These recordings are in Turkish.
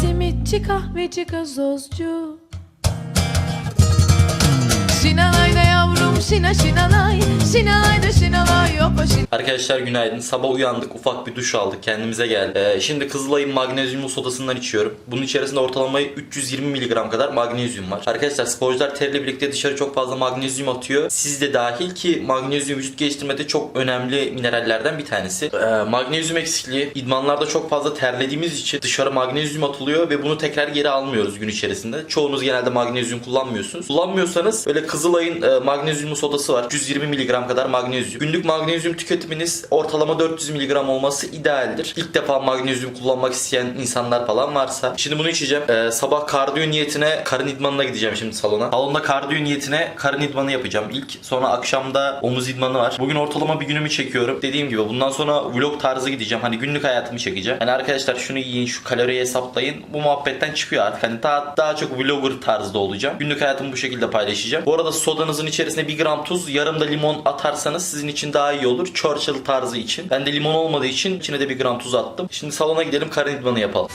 Simitçi kahveci gazozcu. Yavrum şina şinalay Şinalayda şinalay yok o şina Arkadaşlar günaydın. Sabah uyandık. Ufak bir duş aldık. Kendimize geldik. Ee, şimdi Kızılay'ın magnezyumlu sodasından içiyorum. Bunun içerisinde ortalama 320 mg kadar magnezyum var. Arkadaşlar sporcular terle birlikte dışarı çok fazla magnezyum atıyor. Siz de dahil ki magnezyum vücut geliştirmede çok önemli minerallerden bir tanesi. Ee, magnezyum eksikliği idmanlarda çok fazla terlediğimiz için dışarı magnezyum atılıyor ve bunu tekrar geri almıyoruz gün içerisinde. Çoğunuz genelde magnezyum kullanmıyorsunuz. Kullanmıyorsanız böyle Kızılay'ın e, magnezyumlu sodası var. 120 mg kadar magnezyum. Günlük magnezyum tüketiminiz ortalama 400 mg olması idealdir. İlk defa magnezyum kullanmak isteyen insanlar falan varsa. Şimdi bunu içeceğim. Ee, sabah kardiyo niyetine karın idmanına gideceğim şimdi salona. Salonda kardiyo niyetine karın idmanı yapacağım ilk. Sonra akşamda omuz idmanı var. Bugün ortalama bir günümü çekiyorum. Dediğim gibi bundan sonra vlog tarzı gideceğim. Hani günlük hayatımı çekeceğim. Hani arkadaşlar şunu yiyin, şu kaloriyi hesaplayın. Bu muhabbetten çıkıyor artık. Hani daha, daha çok vlogger tarzda olacağım. Günlük hayatımı bu şekilde paylaşacağım. Bu arada sodanızın içerisine 1 gram tuz, yarım da limon atarsanız sizin için daha iyi olur. Churchill tarzı için. Ben de limon olmadığı için içine de 1 gram tuz attım. Şimdi salona gidelim karın idmanı yapalım.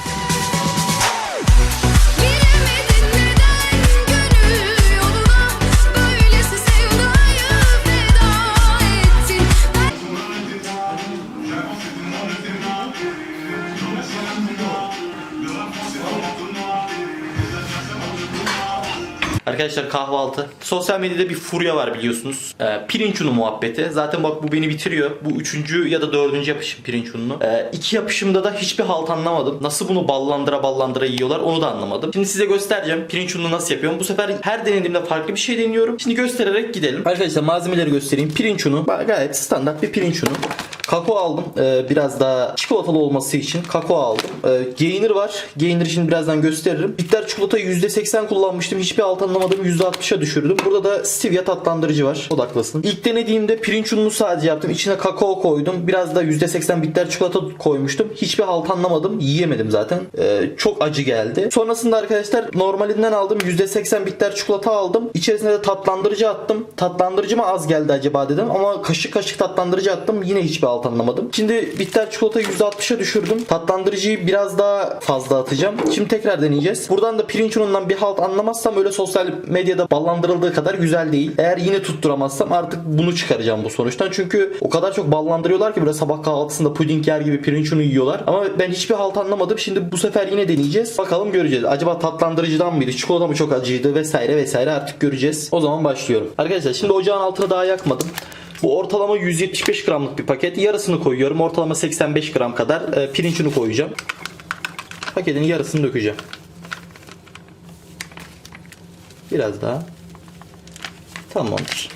Arkadaşlar kahvaltı. Sosyal medyada bir furya var biliyorsunuz. Ee, pirinç unu muhabbeti. Zaten bak bu beni bitiriyor. Bu üçüncü ya da dördüncü yapışım pirinç ununu. Ee, iki yapışımda da hiçbir halt anlamadım. Nasıl bunu ballandıra ballandıra yiyorlar onu da anlamadım. Şimdi size göstereceğim pirinç ununu nasıl yapıyorum. Bu sefer her denediğimde farklı bir şey deniyorum. Şimdi göstererek gidelim. Arkadaşlar malzemeleri göstereyim. Pirinç unu. Gayet standart bir pirinç unu. Kakao aldım. Ee, biraz daha çikolatalı olması için kakao aldım. Ee, Gainer var. Gainer şimdi birazdan gösteririm. Bitter çikolata %80 kullanmıştım. Hiçbir alt anlamadım. %60'a düşürdüm. Burada da stevia tatlandırıcı var. Odaklasın. İlk denediğimde pirinç ununu sadece yaptım. İçine kakao koydum. Biraz da %80 bitter çikolata koymuştum. Hiçbir halt anlamadım. Yiyemedim zaten. Ee, çok acı geldi. Sonrasında arkadaşlar normalinden aldım. %80 bitter çikolata aldım. İçerisine de tatlandırıcı attım. Tatlandırıcı mı az geldi acaba dedim. Ama kaşık kaşık tatlandırıcı attım. Yine hiçbir alt anlamadım. Şimdi bitter çikolatayı %60'a düşürdüm. Tatlandırıcıyı biraz daha fazla atacağım. Şimdi tekrar deneyeceğiz. Buradan da pirinç unundan bir halt anlamazsam öyle sosyal medyada ballandırıldığı kadar güzel değil. Eğer yine tutturamazsam artık bunu çıkaracağım bu sonuçtan. Çünkü o kadar çok ballandırıyorlar ki böyle sabah kahvaltısında puding yer gibi pirinç unu yiyorlar. Ama ben hiçbir halt anlamadım. Şimdi bu sefer yine deneyeceğiz. Bakalım göreceğiz. Acaba tatlandırıcıdan mıydı? Çikolata mı çok acıydı vesaire vesaire artık göreceğiz. O zaman başlıyorum. Arkadaşlar şimdi ocağın altını daha yakmadım. Bu ortalama 175 gramlık bir paket. Yarısını koyuyorum. Ortalama 85 gram kadar e, pirinç unu koyacağım. Paketin yarısını dökeceğim. Biraz daha. Tamamdır.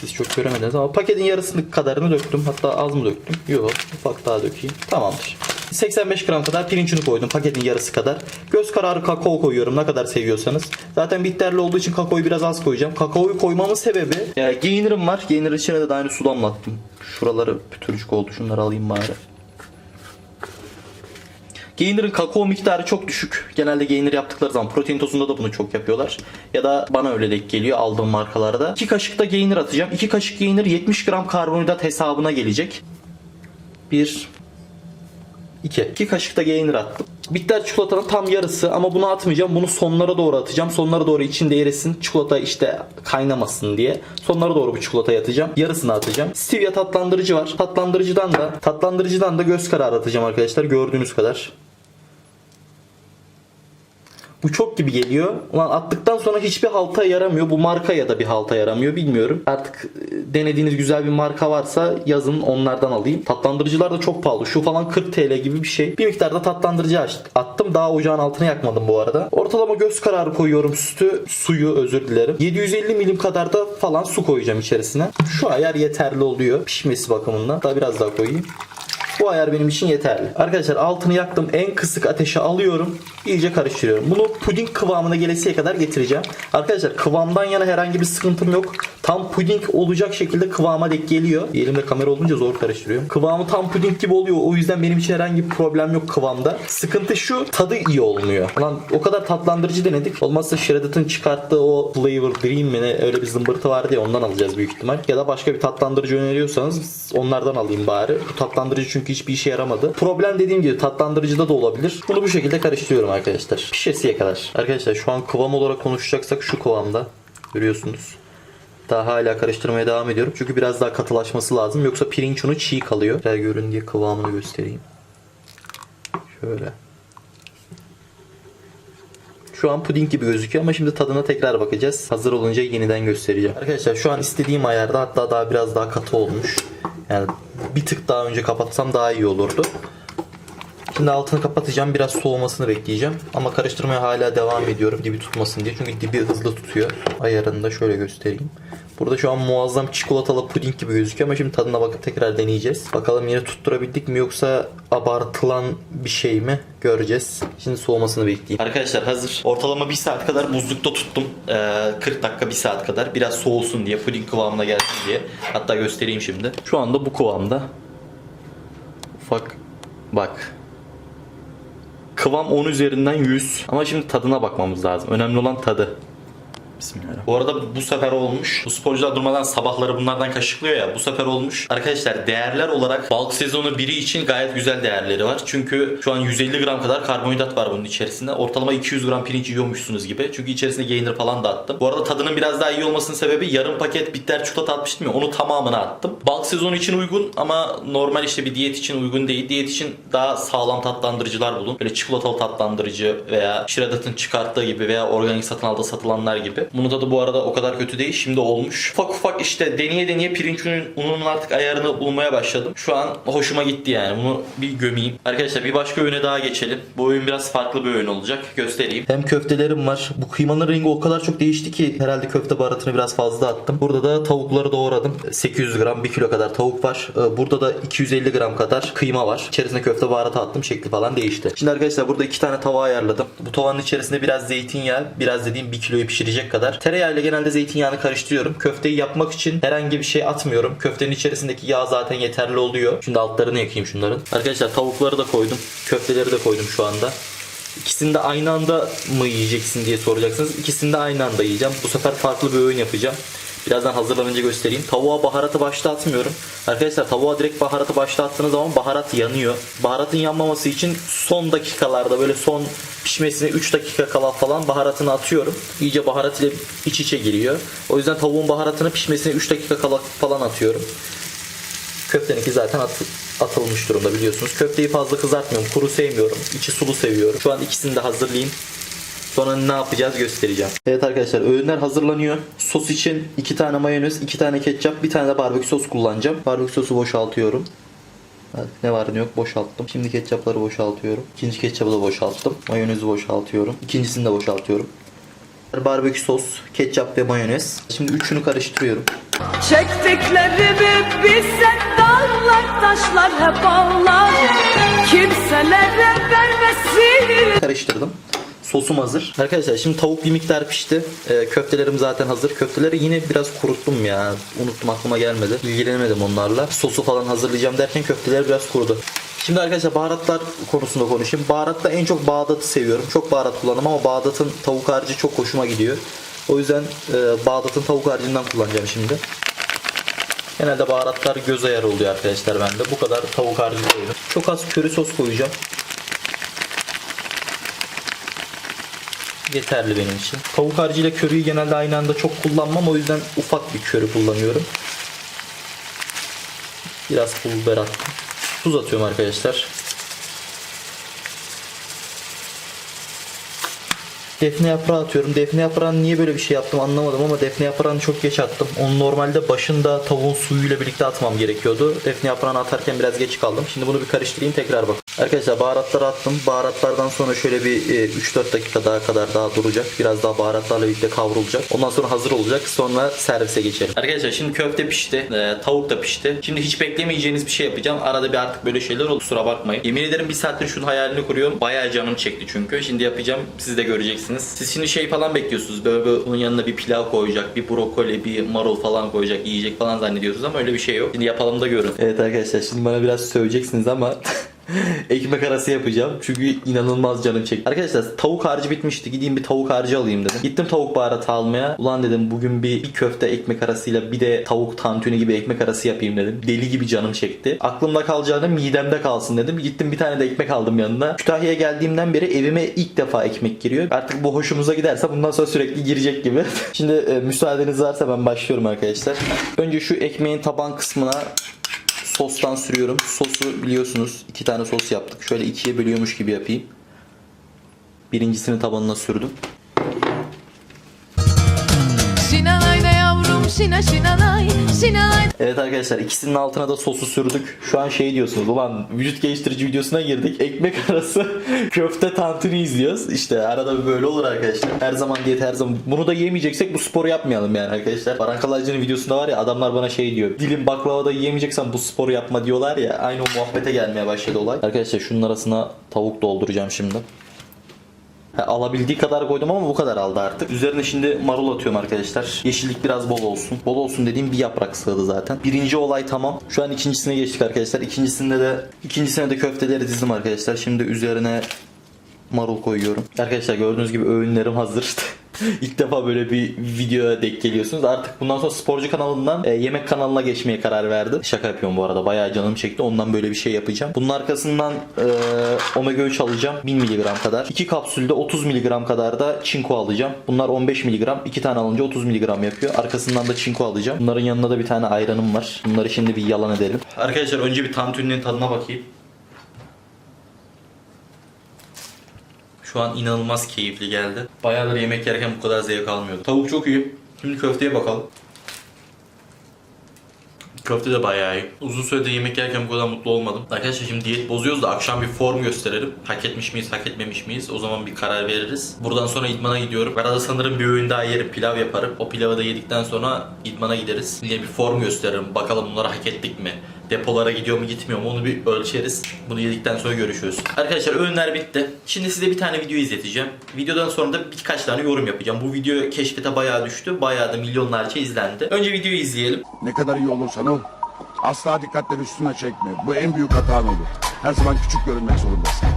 Siz çok göremediniz ama paketin yarısını kadarını döktüm. Hatta az mı döktüm? Yok. Ufak daha dökeyim. Tamamdır. 85 gram kadar pirinç koydum. Paketin yarısı kadar. Göz kararı kakao koyuyorum ne kadar seviyorsanız. Zaten bitterli olduğu için kakaoyu biraz az koyacağım. Kakaoyu koymamın sebebi e, Gainer'ım var. Gainer'ın içine de önce su damlattım. Şuraları pütürcük oldu. Şunları alayım bari. Gainer'ın kakao miktarı çok düşük. Genelde Gainer yaptıkları zaman protein tozunda da bunu çok yapıyorlar. Ya da bana öyle denk geliyor aldığım markalarda. 2 kaşık da Gainer atacağım. 2 kaşık Gainer 70 gram karbonhidrat hesabına gelecek. 1 2. 2 kaşık da Gainer attım. Bitter çikolatanın tam yarısı ama bunu atmayacağım. Bunu sonlara doğru atacağım. Sonlara doğru içinde erisin. Çikolata işte kaynamasın diye. Sonlara doğru bu çikolatayı atacağım. Yarısını atacağım. Stevia tatlandırıcı var. Tatlandırıcıdan da tatlandırıcıdan da göz kararı atacağım arkadaşlar. Gördüğünüz kadar. Bu çok gibi geliyor. Ulan attıktan sonra hiçbir halta yaramıyor. Bu marka ya da bir halta yaramıyor bilmiyorum. Artık e, denediğiniz güzel bir marka varsa yazın onlardan alayım. Tatlandırıcılar da çok pahalı. Şu falan 40 TL gibi bir şey. Bir miktarda tatlandırıcı attım. Daha ocağın altına yakmadım bu arada. Ortalama göz kararı koyuyorum sütü. Suyu özür dilerim. 750 milim kadar da falan su koyacağım içerisine. Şu ayar yeterli oluyor. Pişmesi bakımından. Daha biraz daha koyayım. Bu ayar benim için yeterli. Arkadaşlar altını yaktım. En kısık ateşe alıyorum. İyice karıştırıyorum. Bunu puding kıvamına gelesiye kadar getireceğim. Arkadaşlar kıvamdan yana herhangi bir sıkıntım yok. Tam puding olacak şekilde kıvama dek geliyor. Elimde kamera olunca zor karıştırıyorum. Kıvamı tam puding gibi oluyor. O yüzden benim için herhangi bir problem yok kıvamda. Sıkıntı şu tadı iyi olmuyor. Lan o kadar tatlandırıcı denedik. Olmazsa Shredded'ın çıkarttığı o Flavor Dream mi ne öyle bir zımbırtı vardı ya ondan alacağız büyük ihtimal. Ya da başka bir tatlandırıcı öneriyorsanız onlardan alayım bari. Bu tatlandırıcı çünkü hiçbir işe yaramadı. Problem dediğim gibi tatlandırıcıda da olabilir. Bunu bu şekilde karıştırıyorum arkadaşlar. Pişesiye kadar. Arkadaşlar şu an kıvam olarak konuşacaksak şu kıvamda. Görüyorsunuz. Daha hala karıştırmaya devam ediyorum. Çünkü biraz daha katılaşması lazım. Yoksa pirinç unu çiğ kalıyor. Güzel görün diye kıvamını göstereyim. Şöyle. Şu an puding gibi gözüküyor ama şimdi tadına tekrar bakacağız. Hazır olunca yeniden göstereceğim. Arkadaşlar şu an istediğim ayarda hatta daha biraz daha katı olmuş. Yani bir tık daha önce kapatsam daha iyi olurdu. Şimdi altını kapatacağım. Biraz soğumasını bekleyeceğim. Ama karıştırmaya hala devam ediyorum dibi tutmasın diye. Çünkü dibi hızlı tutuyor. Ayarını da şöyle göstereyim. Burada şu an muazzam çikolatalı puding gibi gözüküyor ama şimdi tadına bakıp tekrar deneyeceğiz. Bakalım yine tutturabildik mi yoksa abartılan bir şey mi göreceğiz. Şimdi soğumasını bekleyeyim. Arkadaşlar hazır. Ortalama bir saat kadar buzlukta tuttum. Ee, 40 dakika bir saat kadar. Biraz soğusun diye puding kıvamına gelsin diye. Hatta göstereyim şimdi. Şu anda bu kıvamda. Ufak bak Kıvam 10 üzerinden 100. Ama şimdi tadına bakmamız lazım. Önemli olan tadı. Bismillahirrahmanirrahim. Bu arada bu sefer olmuş. Bu sporcular durmadan sabahları bunlardan kaşıklıyor ya. Bu sefer olmuş. Arkadaşlar değerler olarak balık sezonu biri için gayet güzel değerleri var. Çünkü şu an 150 gram kadar karbonhidrat var bunun içerisinde. Ortalama 200 gram pirinç yiyormuşsunuz gibi. Çünkü içerisine gainer falan da attım. Bu arada tadının biraz daha iyi olmasının sebebi yarım paket bitter çikolata atmıştım ya. Onu tamamını attım. Balık sezonu için uygun ama normal işte bir diyet için uygun değil. Diyet için daha sağlam tatlandırıcılar bulun. Böyle çikolatalı tatlandırıcı veya Shredded'ın çıkarttığı gibi veya organik satın alda satılanlar gibi. Bunun tadı bu arada o kadar kötü değil. Şimdi olmuş. Ufak ufak işte deneye deneye pirinç unun- ununun artık ayarını bulmaya başladım. Şu an hoşuma gitti yani. Bunu bir gömeyim. Arkadaşlar bir başka öğüne daha geçelim. Bu öğün biraz farklı bir öğün olacak. Göstereyim. Hem köftelerim var. Bu kıymanın rengi o kadar çok değişti ki herhalde köfte baharatını biraz fazla attım. Burada da tavukları doğradım. 800 gram 1 kilo kadar tavuk var. Ee, Burada da 250 gram kadar kıyma var. İçerisine köfte baharatı attım. Şekli falan değişti. Şimdi arkadaşlar burada iki tane tava ayarladım. Bu tavanın içerisinde biraz zeytinyağı, biraz dediğim 1 kiloyu pişirecek kadar. Tereyağıyla genelde zeytinyağını karıştırıyorum. Köfteyi yapmak için herhangi bir şey atmıyorum. Köftenin içerisindeki yağ zaten yeterli oluyor. Şimdi altlarını yakayım şunların. Arkadaşlar tavukları da koydum. Köfteleri de koydum şu anda. İkisini de aynı anda mı yiyeceksin diye soracaksınız. İkisini de aynı anda yiyeceğim. Bu sefer farklı bir öğün yapacağım. Birazdan hazırlanınca göstereyim. Tavuğa baharatı başta atmıyorum. Arkadaşlar tavuğa direkt baharatı başta attığınız zaman baharat yanıyor. Baharatın yanmaması için son dakikalarda böyle son pişmesine 3 dakika kala falan baharatını atıyorum. İyice baharat ile iç içe giriyor. O yüzden tavuğun baharatını pişmesine 3 dakika kala falan atıyorum. Köfteninki zaten at- atılmış durumda biliyorsunuz. Köfteyi fazla kızartmıyorum. Kuru sevmiyorum. İçi sulu seviyorum. Şu an ikisini de hazırlayayım. Sonra ne yapacağız göstereceğim. Evet arkadaşlar öğünler hazırlanıyor. Sos için 2 tane mayonez, 2 tane ketçap, bir tane de barbekü sos kullanacağım. Barbekü sosu boşaltıyorum. Evet, ne var ne yok boşalttım. Şimdi ketçapları boşaltıyorum. İkinci ketçapı da boşalttım. Mayonezi boşaltıyorum. İkincisini de boşaltıyorum. Barbekü sos, ketçap ve mayonez. Şimdi üçünü karıştırıyorum. Çektiklerimi bilsen dağlar taşlar hep ağlar Kimselere vermesin karıştırdım. Sosum hazır. Arkadaşlar şimdi tavuk bir miktar pişti. Ee, köftelerim zaten hazır. Köfteleri yine biraz kuruttum ya. Unuttum aklıma gelmedi. İlgilenemedim onlarla. Sosu falan hazırlayacağım derken köfteler biraz kurudu. Şimdi arkadaşlar baharatlar konusunda konuşayım. Baharatta en çok Bağdat'ı seviyorum. Çok baharat kullandım ama Bağdat'ın tavuk harcı çok hoşuma gidiyor. O yüzden e, Bağdat'ın tavuk harcından kullanacağım şimdi. Genelde baharatlar göz ayarı oluyor arkadaşlar bende. Bu kadar tavuk harcı koydum. Çok az köri sos koyacağım. Yeterli benim için. Tavuk harcıyla körüyü genelde aynı anda çok kullanmam. O yüzden ufak bir körü kullanıyorum. Biraz pul biber attım. Tuz atıyorum arkadaşlar. Defne yaprağı atıyorum. Defne yaprağını niye böyle bir şey yaptım anlamadım ama defne yaprağını çok geç attım. Onu normalde başında tavuğun suyuyla birlikte atmam gerekiyordu. Defne yaprağını atarken biraz geç kaldım. Şimdi bunu bir karıştırayım tekrar bak. Arkadaşlar baharatları attım. Baharatlardan sonra şöyle bir e, 3-4 dakika daha kadar daha duracak. Biraz daha baharatlarla birlikte kavrulacak. Ondan sonra hazır olacak. Sonra servise geçelim. Arkadaşlar şimdi köfte pişti. e, tavuk da pişti. Şimdi hiç beklemeyeceğiniz bir şey yapacağım. Arada bir artık böyle şeyler oldu. Kusura bakmayın. Yemin ederim bir saattir şunun hayalini kuruyorum. Bayağı canım çekti çünkü. Şimdi yapacağım. Siz de göreceksiniz. Siz şimdi şey falan bekliyorsunuz. Böyle, böyle onun yanına bir pilav koyacak. Bir brokoli, bir marul falan koyacak. Yiyecek falan zannediyorsunuz ama öyle bir şey yok. Şimdi yapalım da görün. Evet arkadaşlar şimdi bana biraz söveceksiniz ama Ekmek arası yapacağım çünkü inanılmaz canım çekti. Arkadaşlar tavuk harcı bitmişti. Gideyim bir tavuk harcı alayım dedim. Gittim tavuk baharatı almaya. Ulan dedim bugün bir, bir köfte ekmek arasıyla bir de tavuk tantuni gibi ekmek arası yapayım dedim. Deli gibi canım çekti. Aklımda kalacağını midemde kalsın dedim. Gittim bir tane de ekmek aldım yanına. Kütahya'ya geldiğimden beri evime ilk defa ekmek giriyor. Artık bu hoşumuza giderse bundan sonra sürekli girecek gibi. Şimdi e, müsaadeniz varsa ben başlıyorum arkadaşlar. Önce şu ekmeğin taban kısmına sostan sürüyorum. Sosu biliyorsunuz iki tane sos yaptık. Şöyle ikiye bölüyormuş gibi yapayım. Birincisini tabanına sürdüm. Şina şinanay Şinanay Evet arkadaşlar ikisinin altına da sosu sürdük. Şu an şey diyorsunuz ulan vücut geliştirici videosuna girdik. Ekmek arası köfte tantuni izliyoruz. İşte arada bir böyle olur arkadaşlar. Her zaman diyet her zaman. Bunu da yemeyeceksek bu sporu yapmayalım yani arkadaşlar. Baran Kalaycı'nın videosunda var ya adamlar bana şey diyor. Dilim baklava da yiyemeyeceksen bu sporu yapma diyorlar ya. Aynı o muhabbete gelmeye başladı olay. Arkadaşlar şunun arasına tavuk dolduracağım şimdi. Ha, alabildiği kadar koydum ama bu kadar aldı artık. Üzerine şimdi marul atıyorum arkadaşlar. Yeşillik biraz bol olsun. Bol olsun dediğim bir yaprak sığdı zaten. Birinci olay tamam. Şu an ikincisine geçtik arkadaşlar. İkincisinde de ikincisine de köfteleri dizdim arkadaşlar. Şimdi üzerine marul koyuyorum. Arkadaşlar gördüğünüz gibi öğünlerim hazır. İlk defa böyle bir videoya denk geliyorsunuz. Artık bundan sonra sporcu kanalından e, yemek kanalına geçmeye karar verdim. Şaka yapıyorum bu arada. Bayağı canım çekti. Ondan böyle bir şey yapacağım. Bunun arkasından e, omega 3 alacağım. 1000 mg kadar. 2 kapsülde 30 mg kadar da çinko alacağım. Bunlar 15 mg. 2 tane alınca 30 mg yapıyor. Arkasından da çinko alacağım. Bunların yanında da bir tane ayranım var. Bunları şimdi bir yalan edelim. Arkadaşlar önce bir tantuninin tadına bakayım. Şu an inanılmaz keyifli geldi. Bayağıdır yemek yerken bu kadar zevk almıyordum. Tavuk çok iyi. Şimdi köfteye bakalım. Köfte de bayağı iyi. Uzun süredir yemek yerken bu kadar mutlu olmadım. Arkadaşlar şimdi diyet bozuyoruz da akşam bir form gösterelim. Hak etmiş miyiz, hak etmemiş miyiz? O zaman bir karar veririz. Buradan sonra idmana gidiyorum. Arada sanırım bir öğün daha yerim. Pilav yaparım. O pilavı da yedikten sonra idmana gideriz. Yine bir form gösteririm. Bakalım bunları hak ettik mi? Depolara gidiyor mu gitmiyor mu onu bir ölçeriz. Bunu yedikten sonra görüşürüz. Arkadaşlar öğünler bitti. Şimdi size bir tane video izleteceğim. Videodan sonra da birkaç tane yorum yapacağım. Bu video keşfete bayağı düştü. Bayağı da milyonlarca izlendi. Önce videoyu izleyelim. Ne kadar iyi olursan ol. Asla dikkatleri üstüne çekme. Bu en büyük hatan olur. Her zaman küçük görünmek zorundasın.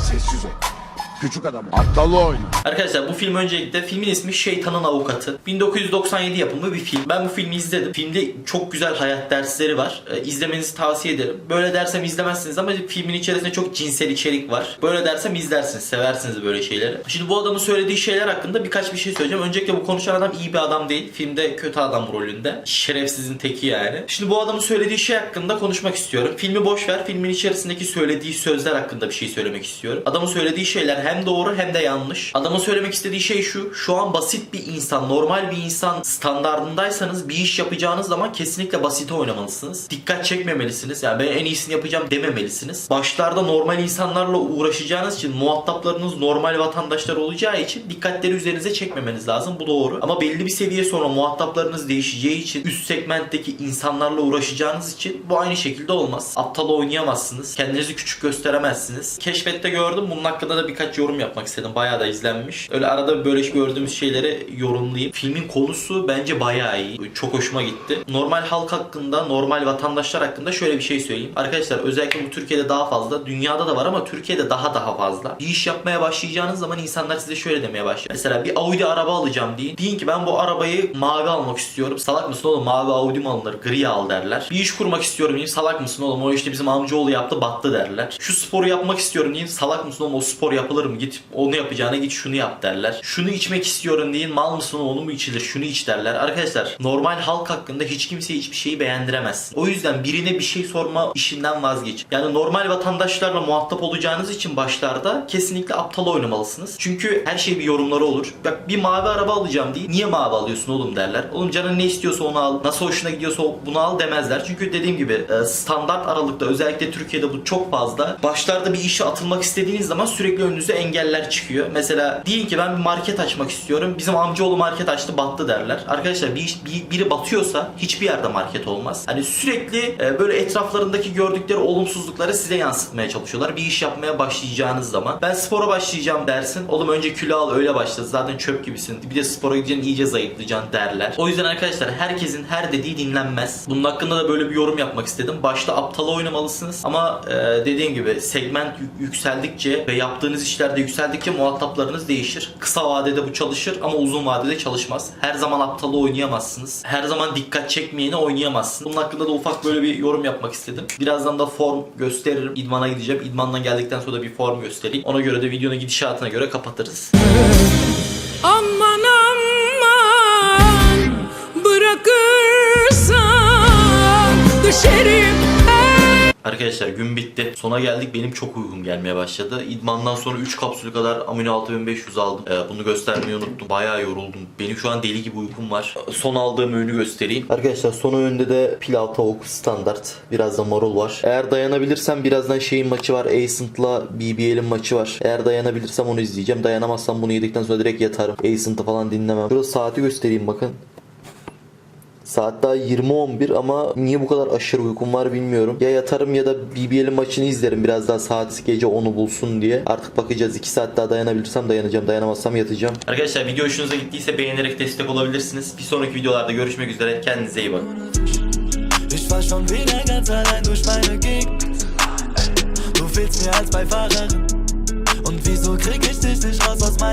Sessiz ol. Küçük adam. Aptallı oyna. Arkadaşlar bu film öncelikle filmin ismi Şeytanın Avukatı. 1997 yapımı bir film. Ben bu filmi izledim. Filmde çok güzel hayat dersleri var. Ee, izlemenizi tavsiye ederim. Böyle dersem izlemezsiniz ama filmin içerisinde çok cinsel içerik var. Böyle dersem izlersiniz. Seversiniz böyle şeyleri. Şimdi bu adamın söylediği şeyler hakkında birkaç bir şey söyleyeceğim. Öncelikle bu konuşan adam iyi bir adam değil. Filmde kötü adam rolünde. Şerefsizin teki yani. Şimdi bu adamın söylediği şey hakkında konuşmak istiyorum. Filmi boş ver. Filmin içerisindeki söylediği sözler hakkında bir şey söylemek istiyorum. Adamın söylediği şeyler hem doğru hem de yanlış. Adamın söylemek istediği şey şu. Şu an basit bir insan, normal bir insan standardındaysanız bir iş yapacağınız zaman kesinlikle basite oynamalısınız. Dikkat çekmemelisiniz. Yani ben en iyisini yapacağım dememelisiniz. Başlarda normal insanlarla uğraşacağınız için muhataplarınız normal vatandaşlar olacağı için dikkatleri üzerinize çekmemeniz lazım. Bu doğru. Ama belli bir seviye sonra muhataplarınız değişeceği için üst segmentteki insanlarla uğraşacağınız için bu aynı şekilde olmaz. Aptal oynayamazsınız. Kendinizi küçük gösteremezsiniz. Keşfette gördüm. Bunun hakkında da birkaç yorum yapmak istedim. Bayağı da izlenmiş. Öyle arada böyle gördüğümüz şeyleri yorumlayayım. Filmin konusu bence bayağı iyi. Çok hoşuma gitti. Normal halk hakkında, normal vatandaşlar hakkında şöyle bir şey söyleyeyim. Arkadaşlar özellikle bu Türkiye'de daha fazla. Dünyada da var ama Türkiye'de daha daha fazla. Bir iş yapmaya başlayacağınız zaman insanlar size şöyle demeye başlıyor. Mesela bir Audi araba alacağım deyin. Deyin ki ben bu arabayı mavi almak istiyorum. Salak mısın oğlum mavi Audi mi alınır? Gri al derler. Bir iş kurmak istiyorum diyeyim. Salak mısın oğlum o işte bizim amcaoğlu yaptı battı derler. Şu sporu yapmak istiyorum diyeyim. Salak mısın oğlum o spor yapılır anlatırım. Git onu yapacağına git şunu yap derler. Şunu içmek istiyorum deyin. Mal mısın onu mu içilir? Şunu iç derler. Arkadaşlar normal halk hakkında hiç kimseye hiçbir şeyi beğendiremezsin. O yüzden birine bir şey sorma işinden vazgeç. Yani normal vatandaşlarla muhatap olacağınız için başlarda kesinlikle aptal oynamalısınız. Çünkü her şey bir yorumları olur. Bak bir mavi araba alacağım diye niye mavi alıyorsun oğlum derler. Oğlum canın ne istiyorsa onu al. Nasıl hoşuna gidiyorsa bunu al demezler. Çünkü dediğim gibi e, standart aralıkta özellikle Türkiye'de bu çok fazla. Başlarda bir işe atılmak istediğiniz zaman sürekli önünüze engeller çıkıyor. Mesela diyin ki ben bir market açmak istiyorum. Bizim amcaoğlu market açtı battı derler. Arkadaşlar bir, bir biri batıyorsa hiçbir yerde market olmaz. Hani sürekli e, böyle etraflarındaki gördükleri olumsuzlukları size yansıtmaya çalışıyorlar. Bir iş yapmaya başlayacağınız zaman. Ben spora başlayacağım dersin. Oğlum önce kilo al öyle başla. Zaten çöp gibisin. Bir de spora gideceksin iyice zayıflayacaksın derler. O yüzden arkadaşlar herkesin her dediği dinlenmez. Bunun hakkında da böyle bir yorum yapmak istedim. Başta aptal oynamalısınız. Ama e, dediğim gibi segment yük- yükseldikçe ve yaptığınız işlerde yükseldikçe muhataplarınız değişir. Kısa vadede bu çalışır ama uzun vadede çalışmaz. Her zaman aptalı oynayamazsınız. Her zaman dikkat çekmeyeni oynayamazsınız. Bunun hakkında da ufak böyle bir yorum yapmak istedim. Birazdan da form gösteririm. İdmana gideceğim. İdmandan geldikten sonra da bir form göstereyim. Ona göre de videonun gidişatına göre kapatırız. Aman aman Bırakırsan Düşerim Arkadaşlar gün bitti. Sona geldik. Benim çok uykum gelmeye başladı. İdmandan sonra 3 kapsül kadar amino 6500 aldım. Ee, bunu göstermeyi unuttum. Bayağı yoruldum. Benim şu an deli gibi uykum var. Son aldığım öğünü göstereyim. Arkadaşlar son öğünde de pilav tavuk standart. Biraz da marul var. Eğer dayanabilirsem birazdan şeyin maçı var. Ascent'la BBL'in maçı var. Eğer dayanabilirsem onu izleyeceğim. Dayanamazsam bunu yedikten sonra direkt yatarım. Ascent'ı falan dinlemem. Şurada saati göstereyim bakın. Saat daha 20.11 ama niye bu kadar aşırı uykum var bilmiyorum. Ya yatarım ya da BBL'in maçını izlerim biraz daha saat gece 10'u bulsun diye. Artık bakacağız 2 saat daha dayanabilirsem dayanacağım. Dayanamazsam yatacağım. Arkadaşlar video hoşunuza gittiyse beğenerek destek olabilirsiniz. Bir sonraki videolarda görüşmek üzere. Kendinize iyi bakın. Ich fahr schon wieder ganz allein durch meine Gegend. Du fehlst mir als Beifahrerin. Und wieso krieg ich dich nicht raus aus meinem